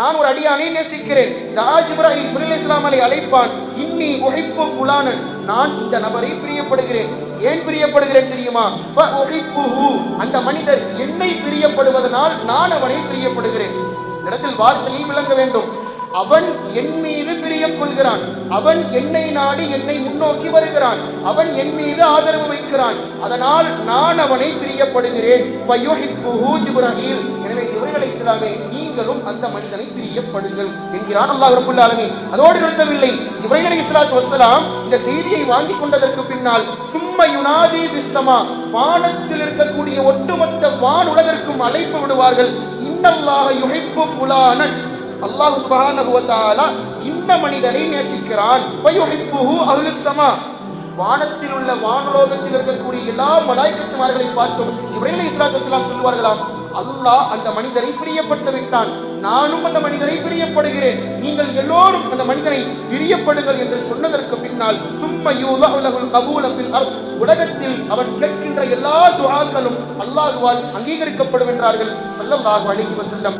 நான் ஒரு அடியானை நேசிக்கிறேன். தாஜ் இப்ராஹிம் புரில் இஸ்லாமலை அழைப்பான். இன்னி உழைப்பு புலானன் நான் இந்த நபரை பிரியப்படுகிறேன். ஏன் பிரியப்படுகிறேன் தெரியுமா? அந்த மனிதர் என்னை பிரியப்படுவதனால் நான் அவனை பிரியப்படுகிறேன். இடத்தில் வார்த்தையை விளங்க வேண்டும். அவன் என் மீது பிரியம் கொள்கிறான். அவன் என்னை நாடி என்னை முன்னோக்கி வருகிறான். அவன் என் மீது ஆதரவு வைக்கிறான். அதனால் நான் அவனை பிரியப்படுகிறேன். இஸ்லாமே நீங்களும் அந்த மனிதனை பிரியப்படுங்கள் என்கிறான் அல்லாஹ் ரப்பல் ஆலமீன். அதோடு நிறுத்தவில்லை. ஜிப்ரீல் இஸ்லாத்து வஸ்ஸலாம் இந்த செய்தியை வாங்கி கொண்டதற்கு பின்னால் சும்ம யுனாதி பிஸ்ஸமா வானத்தில் இருக்கக்கூடிய ஒட்டுமொத்த வான் உலகிற்கும் அழைப்பு விடுவார்கள். இன்னல்லாஹ யுஹிப்பு ஃபுலானன் அல்லாஹ் சுப்ஹானஹு வ தஆலா இந்த மனிதனை நேசிக்கிறான். ஃபயுஹிப்புஹு அஹ்லுஸ் ஸமா வானத்தில் உள்ள வானலோகத்தில் இருக்கக்கூடிய எல்லா மலாய்க்கத்துமார்களை பார்த்தும் ஜிப்ரீல் இஸ்லாத்து வஸ்ஸலாம் அல்லாஹ் அந்த மனிதரை பிரியப்பட்டு விட்டான். நானும் அந்த மனிதரை பிரியப்படுகிறேன். நீங்கள் எல்லோரும் அந்த மனிதனை பிரியப்படுங்கள் என்று சொன்னதற்கு பின்னால் சும்ம உலகத்தில் அவன் கேட்கின்ற எல்லா துவாக்களும் அல்லாஹுவால் அங்கீகரிக்கப்படும் என்றார்கள் ஸல்லல்லாஹு அழகி வசல்லம்